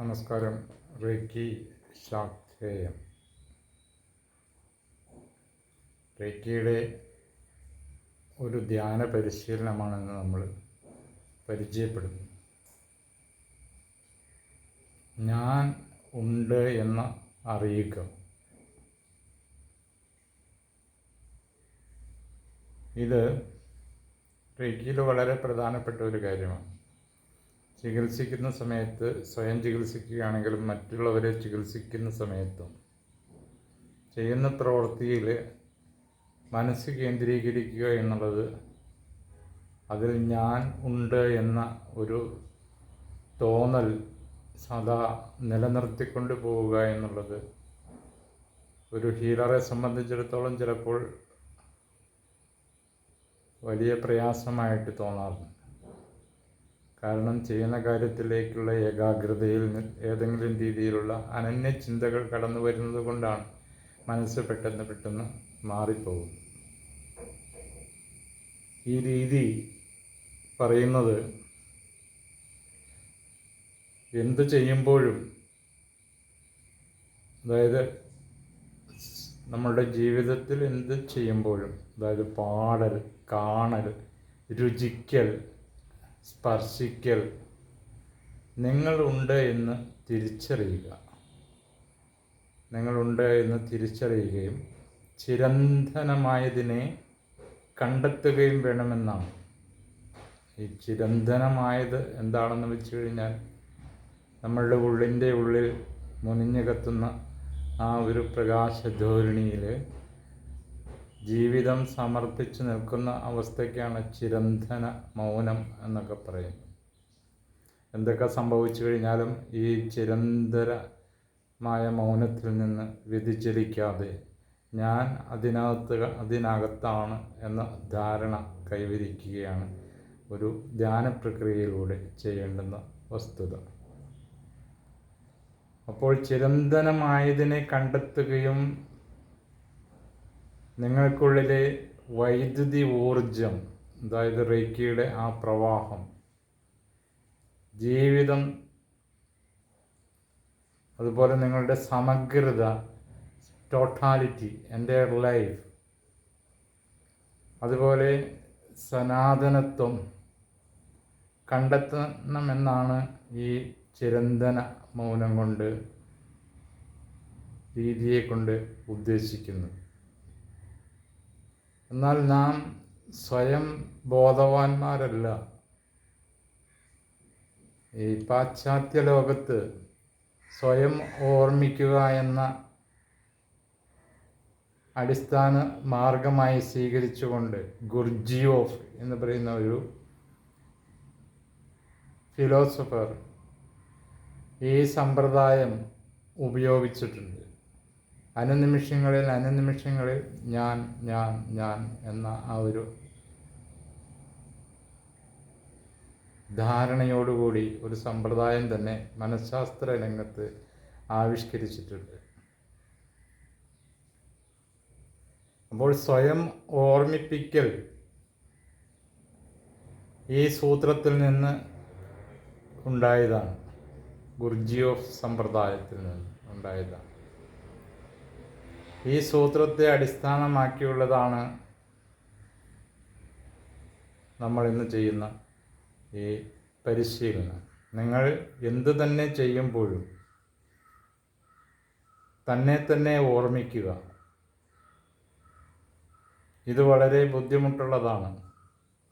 നമസ്കാരം റേക്കി ശാക്തേയം റേക്കിയുടെ ഒരു ധ്യാന പരിശീലനമാണെന്ന് നമ്മൾ പരിചയപ്പെടുന്നു. ഞാൻ ഉണ്ട് എന്ന് അറിയുക. ഇത് റേക്കിയിൽ വളരെ പ്രധാനപ്പെട്ട ഒരു കാര്യമാണ്. ചികിത്സിക്കുന്ന സമയത്ത് സ്വയം ചികിത്സിക്കുകയാണെങ്കിലും മറ്റുള്ളവരെ ചികിത്സിക്കുന്ന സമയത്തും ചെയ്യുന്ന പ്രവൃത്തിയിൽ മനസ്സ് കേന്ദ്രീകരിക്കുക എന്നുള്ളത് അതിൽ ഞാൻ ഉണ്ട് എന്ന ഒരു തോന്നൽ സദാ നിലനിർത്തിക്കൊണ്ട് പോവുക എന്നുള്ളത് ഒരു ഹീലറെ സംബന്ധിച്ചിടത്തോളം ചിലപ്പോൾ വലിയ പ്രയാസമായിട്ട് തോന്നാറുണ്ട്. കാരണം ചെയ്യുന്ന കാര്യത്തിലേക്കുള്ള ഏകാഗ്രതയിൽ ഏതെങ്കിലും രീതിയിലുള്ള അനന്യ ചിന്തകൾ കടന്നു വരുന്നത് കൊണ്ടാണ് മനസ്സ് പെട്ടെന്ന് പെട്ടെന്ന് മാറിപ്പോകും. ഈ രീതി പറയുന്നത് എന്ത് ചെയ്യുമ്പോഴും അതായത് നമ്മളുടെ ജീവിതത്തിൽ എന്ത് ചെയ്യുമ്പോഴും അതായത് പാടൽ കാണൽ രുചിക്കൽ സ്പർശിക്കൽ. നിങ്ങളുണ്ട് എന്ന് തിരിച്ചറിയുക. നിങ്ങളുണ്ട് എന്ന് തിരിച്ചറിയുകയും ചിരന്തനമായതിനെ കണ്ടെത്തുകയും വേണമെന്നാണ്. ഈ ചിരന്തനമായത് എന്താണെന്ന് വെച്ച് കഴിഞ്ഞാൽ നമ്മളുടെ ഉള്ളിന്റെ ഉള്ളിൽ മുനിഞ്ഞു കത്തുന്ന ആ ഒരു പ്രകാശധോരണിയിൽ ജീവിതം സമർപ്പിച്ച് നിൽക്കുന്ന അവസ്ഥയ്ക്കാണ് ചിരന്തന മൗനം എന്നൊക്കെ പറയുന്നത് എന്തൊക്കെ സംഭവിച്ചു കഴിഞ്ഞാലും ഈ ചിരന്തരമായ മൗനത്തിൽ നിന്ന് വ്യതിചലിക്കാതെ ഞാൻ അതിനകത്ത് അതിനകത്താണ് എന്ന ധാരണ കൈവരിക്കുകയാണ് ഒരു ധ്യാന പ്രക്രിയയിലൂടെ ചെയ്യേണ്ടുന്ന വസ്തുത. അപ്പോൾ ചിരന്തനമായതിനെ കണ്ടെത്തുകയും നിങ്ങൾക്കുള്ളിലെ വൈദ്യുതി ഊർജം അതായത് റേക്കിയുടെ ആ പ്രവാഹം ജീവിതം അതുപോലെ നിങ്ങളുടെ സമഗ്രത ടോട്ടാലിറ്റി എന്റെ ലൈഫ് അതുപോലെ സനാതനത്വം കണ്ടെത്തണമെന്നാണ് ഈ ചിരന്തന മൗനം കൊണ്ട് രീതിയെ കൊണ്ട് ഉദ്ദേശിക്കുന്നത്. എന്നാൽ നാം സ്വയം ബോധവാന്മാരല്ല. ഈ പാശ്ചാത്യ ലോകത്ത് സ്വയം ഓർമ്മിക്കുക എന്ന അടിസ്ഥാന മാർഗമായി സ്വീകരിച്ചുകൊണ്ട് ഗുർജിയോഫ് എന്ന് പറയുന്ന ഒരു ഫിലോസഫർ ഈ സമ്പ്രദായം ഉപയോഗിച്ചിട്ടുണ്ട്. അനുനിമിഷങ്ങളിൽ അനുനിമിഷങ്ങളിൽ ഞാൻ ഞാൻ ഞാൻ എന്ന ആ ഒരു ധാരണയോടുകൂടി ഒരു സമ്പ്രദായം തന്നെ മനഃശാസ്ത്ര രംഗത്ത് ആവിഷ്കരിച്ചിട്ടുണ്ട്. അപ്പോൾ സ്വയം ഓർമ്മിപ്പിക്കൽ ഈ സൂത്രത്തിൽ നിന്ന് ഉണ്ടായതാണ്. ഗുർജിയോഫ് സമ്പ്രദായത്തിൽ നിന്ന് ഉണ്ടായതാണ്. ഈ സൂത്രത്തെ അടിസ്ഥാനമാക്കിയുള്ളതാണ് നമ്മൾ ഇന്ന് ചെയ്യുന്ന ഈ പരിശീലനം. നിങ്ങൾ എന്ത് തന്നെ ചെയ്യുമ്പോഴും തന്നെ തന്നെ ഓർമ്മിക്കുക. ഇത് വളരെ ബുദ്ധിമുട്ടുള്ളതാണ്.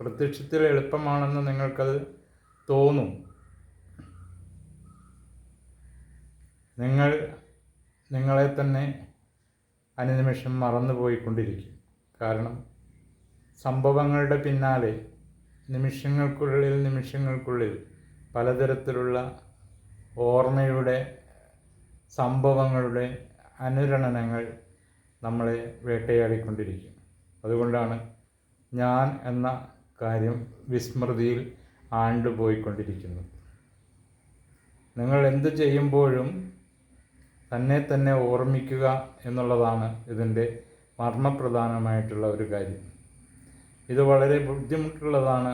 പ്രത്യക്ഷത്തിൽ എളുപ്പമാണെന്ന് നിങ്ങൾക്കത് തോന്നും. നിങ്ങൾ നിങ്ങളെ തന്നെ അനുനിമിഷം മറന്നുപോയിക്കൊണ്ടിരിക്കും. കാരണം സംഭവങ്ങളുടെ പിന്നാലെ നിമിഷങ്ങൾക്കുള്ളിൽ നിമിഷങ്ങൾക്കുള്ളിൽ പലതരത്തിലുള്ള ഓർമ്മയുടെ സംഭവങ്ങളുടെ അനുരണനങ്ങൾ നമ്മളെ വേട്ടയാടിക്കൊണ്ടിരിക്കും. അതുകൊണ്ടാണ് ഞാൻ എന്ന കാര്യം വിസ്മൃതിയിൽ ആണ്ടുപോയിക്കൊണ്ടിരിക്കുന്നത്. നിങ്ങൾ എന്ത് ചെയ്യുമ്പോഴും തന്നെ തന്നെ ഓർമ്മിക്കുക എന്നുള്ളതാണ് ഇതിന്റെ മർമ്മപ്രധാനമായിട്ടുള്ള ഒരു കാര്യം. ഇത് വളരെ ബുദ്ധിമുട്ടുള്ളതാണ്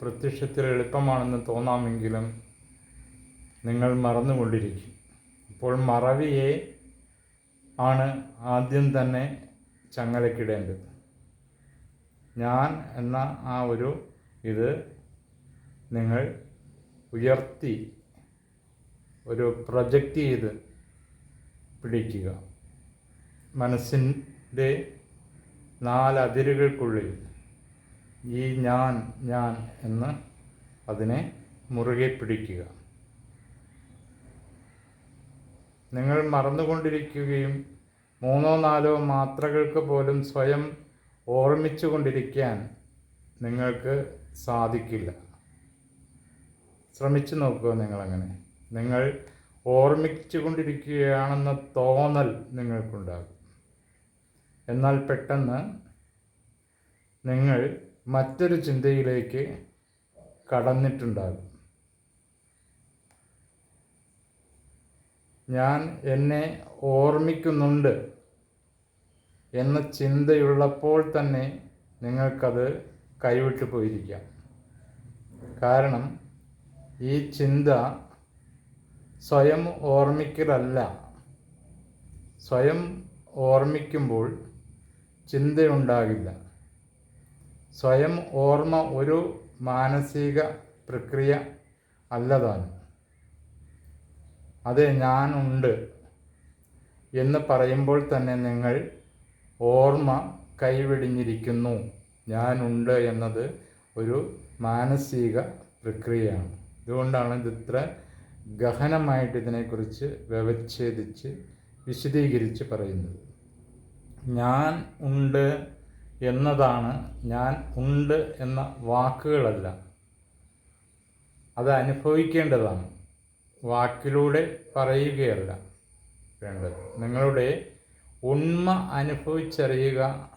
പ്രത്യക്ഷത്തിൽ എളുപ്പമാണെന്ന് തോന്നാമെങ്കിലും നിങ്ങൾ മറന്നുകൊണ്ടിരിക്കും. അപ്പോൾ മറവിയെ ആണ് ആദ്യം തന്നെ ചങ്ങലക്കിടേണ്ടത്. ഞാൻ എന്ന ആ ഒരു ഇത് നിങ്ങൾ ഉയർത്തി ഒരു പ്രൊജക്റ്റ് ചെയ്ത് പിടിക്കുക. മനസ്സിന്റെ നാലതിരുകൾക്കുള്ളിൽ ഈ ഞാൻ ഞാൻ എന്ന് അതിനെ മുറുകെ പിടിക്കുക. നിങ്ങൾ മറന്നുകൊണ്ടിരിക്കുകയും മൂന്നോ നാലോ മാത്രകൾക്ക് പോലും സ്വയം ഓർമ്മിച്ചു കൊണ്ടിരിക്കാൻ നിങ്ങൾക്ക് സാധിക്കില്ല. ശ്രമിച്ചു നോക്കുക നിങ്ങളങ്ങനെ. നിങ്ങൾ ഓർമ്മിച്ചു കൊണ്ടിരിക്കുകയാണെന്ന തോന്നൽ നിങ്ങൾക്കുണ്ടാകും. എന്നാൽ പെട്ടെന്ന് നിങ്ങൾ മറ്റൊരു ചിന്തയിലേക്ക് കടന്നിട്ടുണ്ടാകും. ഞാൻ എന്നെ ഓർമ്മിക്കുന്നുണ്ട് എന്ന ചിന്തയുള്ളപ്പോൾ തന്നെ നിങ്ങൾക്കത് കൈവിട്ടു പോയിരിക്കാം. കാരണം ഈ ചിന്ത സ്വയം ഓർമ്മിക്കലല്ല. സ്വയം ഓർമ്മിക്കുമ്പോൾ ചിന്തയുണ്ടാകില്ല. സ്വയം ഓർമ്മ ഒരു മാനസിക പ്രക്രിയ അല്ലതാണ് അതെ ഞാനുണ്ട് എന്ന് പറയുമ്പോൾ തന്നെ നിങ്ങൾ ഓർമ്മ കൈവെടിഞ്ഞിരിക്കുന്നു. ഞാനുണ്ട് എന്നത് ഒരു മാനസിക പ്രക്രിയയാണ്. ഇതുകൊണ്ടാണ് ഇത് ഇത്ര ഗഹനമായിട്ട് ഇതിനെക്കുറിച്ച് വ്യവച്ഛേദിച്ച് വിശദീകരിച്ച് പറയുന്നത്. ഞാൻ ഉണ്ട് എന്നതാണ് ഞാൻ ഉണ്ട് എന്ന വാക്കുകളല്ല. അത് അനുഭവിക്കേണ്ടതാണ്. വാക്കിലൂടെ പറയുകയല്ല വേണ്ടത്. നിങ്ങളുടെ ഉണ്മ അനുഭവിച്ചറിയുക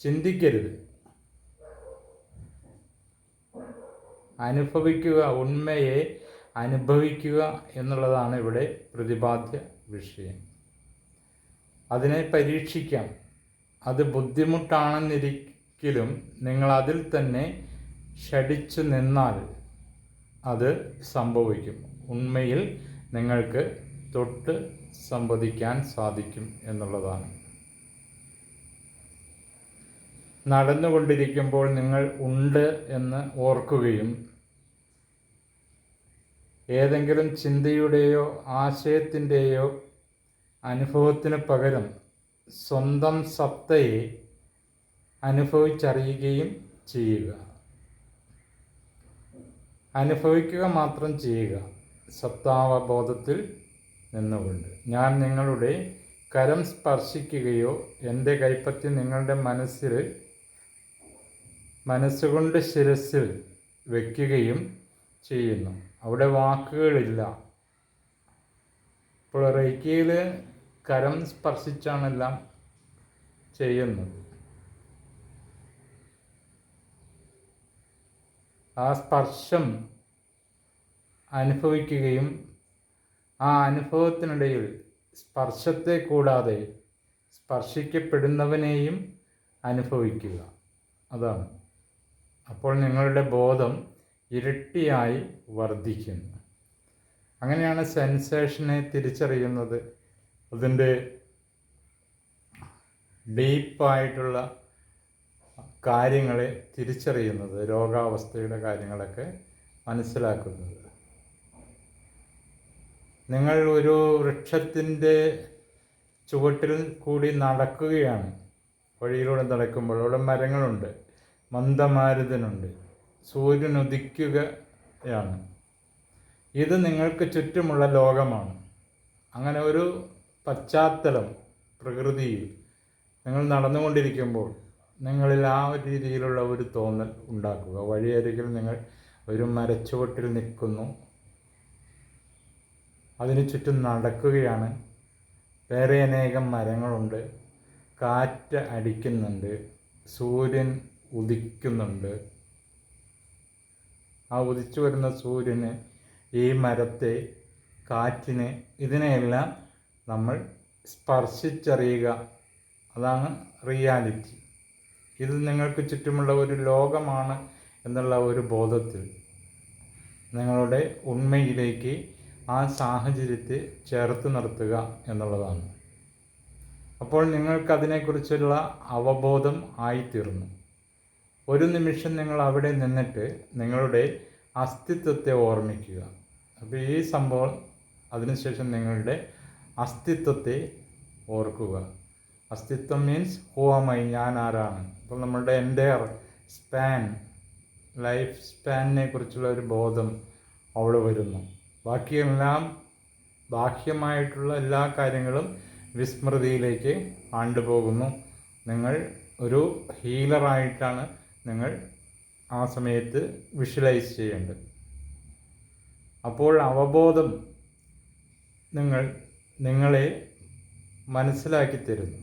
ചിന്തിക്കരുത്. അനുഭവിക്കുക ഉണ്മയെ അനുഭവിക്കുക എന്നുള്ളതാണ് ഇവിടെ പ്രതിപാദ്യ വിഷയം. അതിനെ പരീക്ഷിക്കാം. അത് ബുദ്ധിമുട്ടാണെന്നിരിക്കലും നിങ്ങൾ അതിൽ തന്നെ ഷടിച്ചു നിന്നാൽ അത് സംഭവിക്കും. ഉണ്മയിൽ നിങ്ങൾക്ക് തൊട്ട് സംവദിക്കാൻ സാധിക്കും എന്നുള്ളതാണ്. നടന്നുകൊണ്ടിരിക്കുമ്പോൾ നിങ്ങൾ ഉണ്ട് എന്ന് ഓർക്കുകയും ഏതെങ്കിലും ചിന്തയുടെയോ ആശയത്തിന്റെയോ അനുഭവത്തിന് പകരം സ്വന്തം സത്തയെ അനുഭവിച്ചറിയുകയും ചെയ്യുക. അനുഭവിക്കുക മാത്രം ചെയ്യുക. സത്താവബോധത്തിൽ നിന്നുകൊണ്ട്. ഞാൻ നിങ്ങളുടെ കരം സ്പർശിക്കുകയോ എന്റെ കൈപ്പറ്റി നിങ്ങളുടെ മനസ്സിൽ മനസ്സുകൊണ്ട് ശിരസിൽ വയ്ക്കുകയും ചെയ്യുന്നു. അവിടെ വാക്കുകളില്ല. ഇപ്പോൾ റേക്കിയിൽ കരം സ്പർശിച്ചാണെല്ലാം ചെയ്യുന്നത്. ആ സ്പർശം അനുഭവിക്കുകയും ആ അനുഭവത്തിനിടയിൽ സ്പർശത്തെ കൂടാതെ സ്പർശിക്കപ്പെടുന്നവനെയും അനുഭവിക്കുക. അതാണ്. അപ്പോൾ നിങ്ങളുടെ ബോധം ഇരട്ടിയായി വർദ്ധിക്കുന്നു. അങ്ങനെയാണ് സെൻസേഷനെ തിരിച്ചറിയുന്നത്. അതിന്റെ ഡീപ്പായിട്ടുള്ള കാര്യങ്ങളെ തിരിച്ചറിയുന്നത് രോഗാവസ്ഥയുടെ കാര്യങ്ങളൊക്കെ മനസ്സിലാക്കുന്നത്. നിങ്ങൾ ഒരു വൃക്ഷത്തിന്റെ ചുവട്ടിൽ കൂടി നടക്കുകയാണ്. വഴിയിലൂടെ നടക്കുമ്പോൾ അവിടെ മരങ്ങളുണ്ട് മന്ദമാരുതനുണ്ട്. സൂര്യൻ ഉദിക്കുകയാണ് ഇത് നിങ്ങൾക്ക് ചുറ്റുമുള്ള ലോകമാണ്. അങ്ങനെ ഒരു പശ്ചാത്തലം പ്രകൃതിയിൽ നിങ്ങൾ നടന്നുകൊണ്ടിരിക്കുമ്പോൾ നിങ്ങളിൽ ആ ഒരു രീതിയിലുള്ള ഒരു തോന്നൽ ഉണ്ടാക്കുക. വഴിയരികിൽ നിങ്ങൾ ഒരു മരച്ചുവട്ടിൽ നിൽക്കുന്നു. അതിന് ചുറ്റും നടക്കുകയാണ്. വേറെ അനേകം മരങ്ങളുണ്ട്. കാറ്റ് അടിക്കുന്നുണ്ട്. സൂര്യൻ ഉദിക്കുന്നുണ്ട്. ആ ഉദിച്ചു വരുന്ന സൂര്യന് ഈ മരത്തെ കാറ്റിന് ഇതിനെയെല്ലാം നമ്മൾ സ്പർശിച്ചറിയുക. അതാണ് റിയാലിറ്റി. ഇത് നിങ്ങൾക്ക് ചുറ്റുമുള്ള ഒരു ലോകമാണ് എന്നുള്ള ഒരു ബോധത്തിൽ നിങ്ങളുടെ ഉണ്മയിലേക്ക് ആ സാഹചര്യത്തെ ചേർത്ത് നിർത്തുക എന്നുള്ളതാണ്. അപ്പോൾ നിങ്ങൾക്കതിനെക്കുറിച്ചുള്ള അവബോധം ആയിത്തീർന്നു. ഒരു നിമിഷം നിങ്ങൾ അവിടെ നിന്നിട്ട് നിങ്ങളുടെ അസ്തിത്വത്തെ ഓർമ്മിക്കുക. അപ്പോൾ ഈ സംഭവം അതിനുശേഷം നിങ്ങളുടെ അസ്തിത്വത്തെ ഓർക്കുക. അസ്തിത്വം മീൻസ് ഹൂവമായി ഞാൻ ആരാണ്? അപ്പോൾ നമ്മളുടെ എന്റെ സ്പാൻ ലൈഫ് സ്പാനിനെ കുറിച്ചുള്ള ഒരു ബോധം അവിടെ വരുന്നു. ബാക്കിയെല്ലാം ബാഹ്യമായിട്ടുള്ള എല്ലാ കാര്യങ്ങളും വിസ്മൃതിയിലേക്ക് ആണ്ടുപോകുന്നു. നിങ്ങൾ ഒരു ഹീലറായിട്ടാണ് നിങ്ങൾ ആ സമയത്ത് വിഷ്വലൈസ് ചെയ്യേണ്ടത്. അപ്പോൾ അവബോധം നിങ്ങൾ നിങ്ങളെ മനസ്സിലാക്കി തരുന്നു.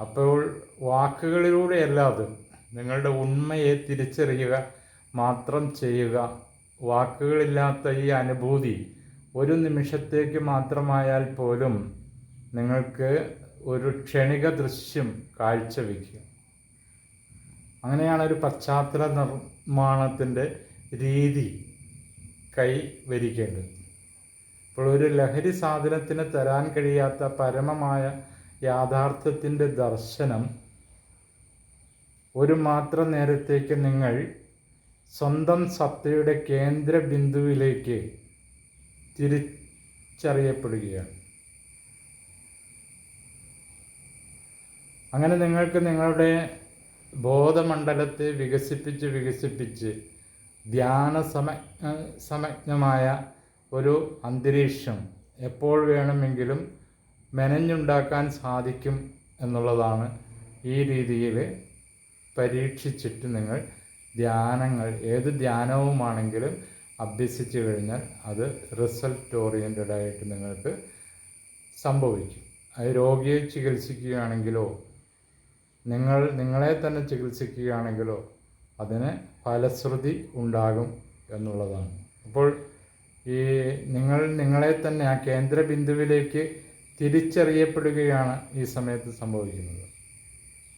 അപ്പോൾ വാക്കുകളിലൂടെ അല്ലാതെ നിങ്ങളുടെ ഉണ്മയെ തിരിച്ചറിയുക മാത്രം ചെയ്യുക. വാക്കുകളില്ലാത്ത ഈ അനുഭൂതി ഒരു നിമിഷത്തേക്ക് മാത്രമായാൽ പോലും നിങ്ങൾക്ക് ഒരു ക്ഷണിക ദൃശ്യം കാഴ്ചവെക്കുക. അങ്ങനെയാണ് ഒരു പശ്ചാത്തല നിർമ്മാണത്തിന്റെ രീതി കൈവരിക്കേണ്ടത് ഇപ്പോൾ ഒരു ലഹരി സാധനത്തിന് തരാൻ കഴിയാത്ത പരമമായ യാഥാർത്ഥ്യത്തിന്റെ ദർശനം ഒരു മാത്ര നേരത്തേക്ക് നിങ്ങൾ സ്വന്തം സത്തയുടെ കേന്ദ്ര ബിന്ദുവിലേക്ക് തിരിച്ചറിയപ്പെടുകയാണ്. അങ്ങനെ നിങ്ങൾക്ക് നിങ്ങളുടെ ബോധമണ്ഡലത്തെ വികസിപ്പിച്ച് വികസിപ്പിച്ച് ധ്യാന സമ സമജ്ഞമായ ഒരു അന്തരീക്ഷം എപ്പോൾ വേണമെങ്കിലും മെനഞ്ഞുണ്ടാക്കാൻ സാധിക്കും എന്നുള്ളതാണ് ഈ രീതിയിൽ പരീക്ഷിച്ചിട്ട് നിങ്ങൾ ധ്യാനങ്ങൾ ഏത് ധ്യാനവുമാണെങ്കിലും അഭ്യസിച്ചു കഴിഞ്ഞാൽ അത് റിസൾട്ട് ഓറിയന്റഡ് ആയിട്ട് നിങ്ങൾക്ക് സംഭവിക്കും. അത് രോഗിയെ ചികിത്സിക്കുകയാണെങ്കിലോ നിങ്ങൾ നിങ്ങളെ തന്നെ ചികിത്സിക്കുകയാണെങ്കിലോ അതിന് ഫലശ്രുതി ഉണ്ടാകും എന്നുള്ളതാണ്. അപ്പോൾ ഈ നിങ്ങൾ നിങ്ങളെ തന്നെ ആ കേന്ദ്ര ബിന്ദുവിലേക്ക് തിരിച്ചറിയപ്പെടുകയാണ് ഈ സമയത്ത് സംഭവിക്കുന്നത്.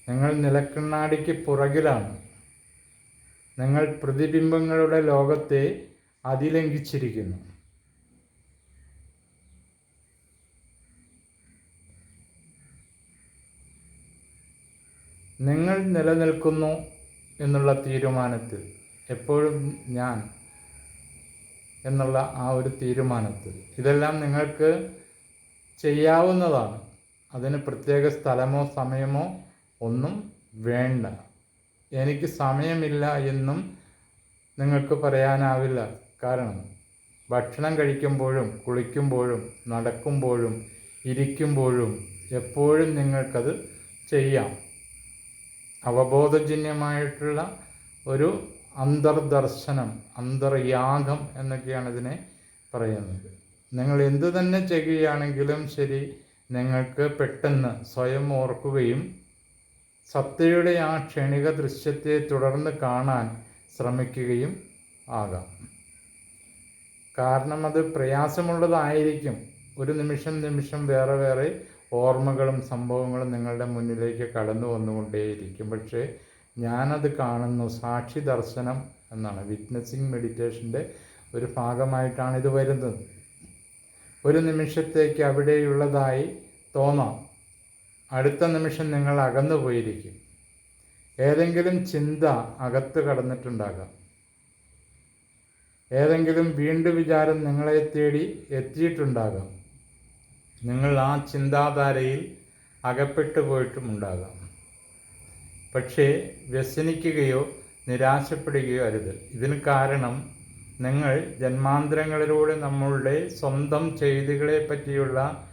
നിങ്ങൾ നിലക്കണ്ണാടിക്ക് പുറകിലാണ്. നിങ്ങൾ പ്രതിബിംബങ്ങളുടെ ലോകത്തെ അതിലംഘിച്ചിരിക്കുന്നു. നിങ്ങൾ നിലനിൽക്കുന്നു എന്നുള്ള തീരുമാനത്തിൽ എപ്പോഴും ഞാൻ എന്നുള്ള ആ ഒരു തീരുമാനത്തിൽ. ഇതെല്ലാം നിങ്ങൾക്ക് ചെയ്യാവുന്നതാണ്. അതിന് പ്രത്യേക സ്ഥലമോ സമയമോ ഒന്നും വേണ്ട. എനിക്ക് സമയമില്ല എന്നും നിങ്ങൾക്ക് പറയാനാവില്ല. കാരണം ഭക്ഷണം കഴിക്കുമ്പോഴും കുളിക്കുമ്പോഴും നടക്കുമ്പോഴും ഇരിക്കുമ്പോഴും എപ്പോഴും നിങ്ങൾക്കത് ചെയ്യാം. അവബോധജന്യമായിട്ടുള്ള ഒരു അന്തർദർശനം അന്തർയാഗം എന്നൊക്കെയാണ് ഇതിനെ പറയുന്നത്. നിങ്ങൾ എന്തു തന്നെ ചെയ്യുകയാണെങ്കിലും ശരി നിങ്ങൾക്ക് പെട്ടെന്ന് സ്വയം ഓർക്കുകയും സത്തയുടെ ആ ക്ഷണിക ദൃശ്യത്തെ തുടർന്ന് കാണാൻ ശ്രമിക്കുകയും ആകാം. കാരണം അത് പ്രയാസമുള്ളതായിരിക്കും. ഒരു നിമിഷം നിമിഷം വേറെ വേറെ ഓർമ്മകളും സംഭവങ്ങളും നിങ്ങളുടെ മുന്നിലേക്ക് കടന്നു വന്നുകൊണ്ടേയിരിക്കും. പക്ഷേ ഞാനത് കാണുന്നു. സാക്ഷി ദർശനം എന്നാണ്. വിറ്റ്നസിങ് മെഡിറ്റേഷന്റെ ഒരു ഭാഗമായിട്ടാണ് ഇത് വരുന്നത്. ഒരു നിമിഷത്തേക്ക് അവിടെയുള്ളതായി തോന്നാം. അടുത്ത നിമിഷം നിങ്ങൾ അകന്നു പോയിരിക്കും ഏതെങ്കിലും ചിന്ത അകത്ത് കടന്നിട്ടുണ്ടാകാം. ഏതെങ്കിലും വീണ്ടും വിചാരം നിങ്ങളെ തേടി എത്തിയിട്ടുണ്ടാകാം. നിങ്ങൾ ആ ചിന്താധാരയിൽ അകപ്പെട്ടു പോയിട്ടുമുണ്ടാകാം പക്ഷേ വ്യസനിക്കുകയോ നിരാശപ്പെടുകയോ അരുത്. ഇതിന് കാരണം നിങ്ങൾ ജന്മാന്തരങ്ങളിലൂടെ നമ്മളുടെ സ്വന്തം ചെയ്തികളെ പറ്റിയുള്ള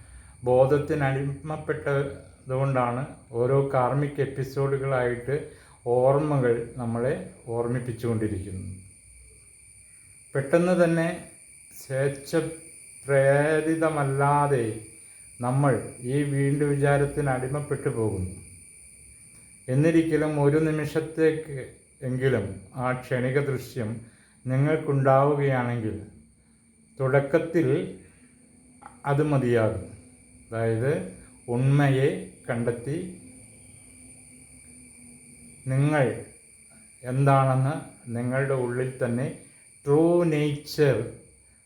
ബോധത്തിന് ബോധത്തിനടിമപ്പെട്ടതുകൊണ്ടാണ് ഓരോ കാർമിക് എപ്പിസോഡുകളായിട്ട് ഓർമ്മകൾ നമ്മളെ ഓർമ്മിപ്പിച്ചുകൊണ്ടിരിക്കുന്നത്. പെട്ടെന്ന് തന്നെ സ്വേച്ഛ പ്രേരിതമല്ലാതെ നമ്മൾ ഈ വീണ്ടു വിചാരത്തിന് അടിമപ്പെട്ടു പോകുന്നു. എന്നിരിക്കലും ഒരു നിമിഷത്തേക്ക് എങ്കിലും ആ ക്ഷണിക ദൃശ്യം നിങ്ങൾക്കുണ്ടാവുകയാണെങ്കിൽ തുടക്കത്തിൽ അത് മതിയാകും. അതായത് ഉണ്മയെ കണ്ടെത്തി നിങ്ങൾ എന്താണെന്ന് നിങ്ങളുടെ ഉള്ളിൽ തന്നെ ട്രൂ നേച്ചർ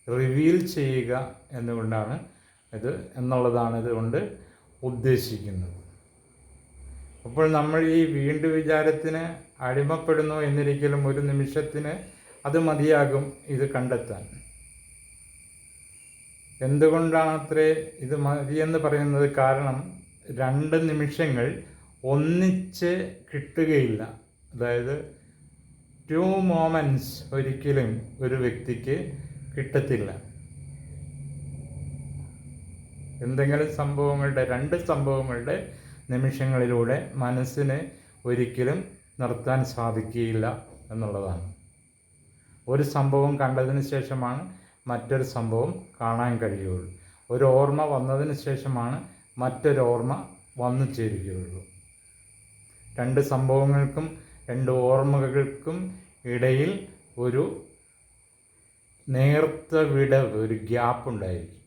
റിവീൽ ചെയ്യുക എന്നുകൊണ്ടാണ് ഇത് എന്നുള്ളതാണ് ഇതുകൊണ്ട് ഉദ്ദേശിക്കുന്നത്. അപ്പോൾ നമ്മൾ ഈ വീണ്ടു വിചാരത്തിന് അടിമപ്പെടുന്നു എന്നിരിക്കലും ഒരു നിമിഷത്തിന് അത് മതിയാകും ഇത് കണ്ടെത്താൻ. എന്തുകൊണ്ടാണ് അത്രേ ഇത് മതിയെന്ന് പറയുന്നത് കാരണം രണ്ട് നിമിഷങ്ങൾ ഒന്നിച്ച് കിട്ടുകയില്ല. അതായത് ടു മോമെന്റ്സ് ഒരിക്കലും ഒരു വ്യക്തിക്ക് കിട്ടത്തില്ല. എന്തെങ്കിലും സംഭവങ്ങളുടെ രണ്ട് സംഭവങ്ങളുടെ നിമിഷങ്ങളിലൂടെ മനസ്സിനെ ഒരിക്കലും നിർത്താൻ സാധിക്കുകയില്ല എന്നുള്ളതാണ്. ഒരു സംഭവം കണ്ടതിന് ശേഷമാണ് മറ്റൊരു സംഭവം കാണാൻ കഴിയുള്ളൂ ഒരു ഓർമ്മ വന്നതിന് ശേഷമാണ് മറ്റൊരു ഓർമ്മ വന്നു ചേരുകയുള്ളൂ. രണ്ട് സംഭവങ്ങൾക്കും രണ്ട് ഓർമ്മകൾക്കും ഇടയിൽ ഒരു നേർത്ത വിടവ് ഒരു ഗ്യാപ്പ് ഉണ്ടായിരിക്കും.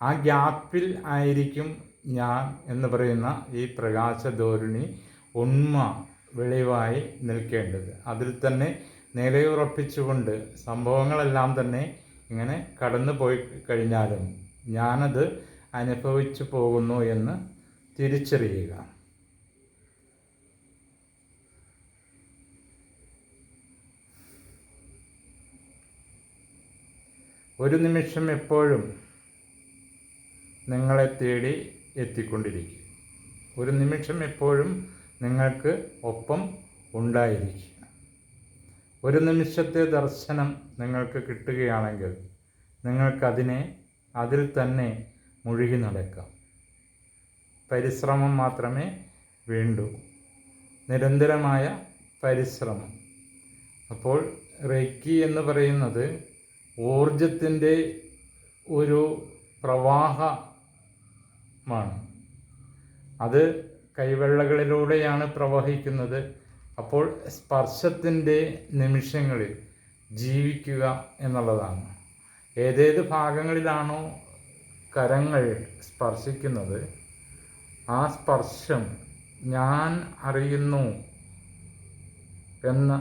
ആ ഗ്യാപ്പിൽ ആയിരിക്കും ഞാൻ എന്ന് പറയുന്ന ഈ പ്രകാശധോരണി ഉണ്മ വിളിവായി നിൽക്കേണ്ടത്. അതിൽ തന്നെ നിലയുറപ്പിച്ചുകൊണ്ട് സംഭവങ്ങളെല്ലാം തന്നെ ഇങ്ങനെ കടന്നു പോയി കഴിഞ്ഞാലും ഞാനത് അനുഭവിച്ചു പോകുന്നു എന്ന് തിരിച്ചറിയുക. ഒരു നിമിഷം എപ്പോഴും നിങ്ങളെ തേടി എത്തിക്കൊണ്ടിരിക്കും. ഒരു നിമിഷം എപ്പോഴും നിങ്ങൾക്ക് ഒപ്പം ഉണ്ടായിരിക്കും. ഒരു നിമിഷത്തെ ദർശനം നിങ്ങൾക്ക് കിട്ടുകയാണെങ്കിൽ നിങ്ങൾക്കതിനെ അതിൽ തന്നെ മുഴുകി നടക്കാം. പരിശ്രമം മാത്രമേ വേണ്ടൂ. നിരന്തരമായ പരിശ്രമം. അപ്പോൾ റെക്കി എന്ന് പറയുന്നത് ഊർജത്തിന്റെ ഒരു പ്രവാഹമാണ് അത് കൈവെള്ളകളിലൂടെയാണ് പ്രവഹിക്കുന്നത്. അപ്പോൾ സ്പർശത്തിന്റെ നിമിഷങ്ങളിൽ ജീവിക്കുക എന്നുള്ളതാണ്. ഏതേത് ഭാഗങ്ങളിലാണോ കരങ്ങൾ സ്പർശിക്കുന്നത് ആ സ്പർശം ഞാൻ അറിയുന്നു എന്ന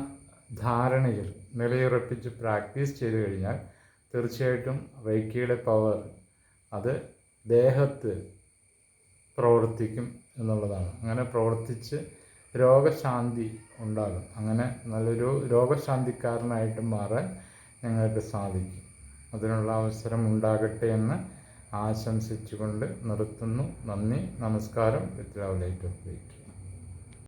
ധാരണയിൽ നിലയുറപ്പിച്ച് പ്രാക്ടീസ് ചെയ്തു കഴിഞ്ഞാൽ തീർച്ചയായിട്ടും റൈക്കിയുടെ പവർ അത് ദേഹത്ത് പ്രവർത്തിക്കും എന്നുള്ളതാണ്. അങ്ങനെ പ്രവർത്തിച്ച് രോഗശാന്തി ഉണ്ടാകും. അങ്ങനെ നല്ലൊരു രോഗശാന്തിക്കാരനായിട്ട് മാറാൻ ഞങ്ങൾക്ക് സാധിക്കും. അതിനുള്ള അവസരം ഉണ്ടാകട്ടെ എന്ന് ആശംസിച്ചുകൊണ്ട് നിർത്തുന്നു. നന്ദി നമസ്കാരം. With love light of light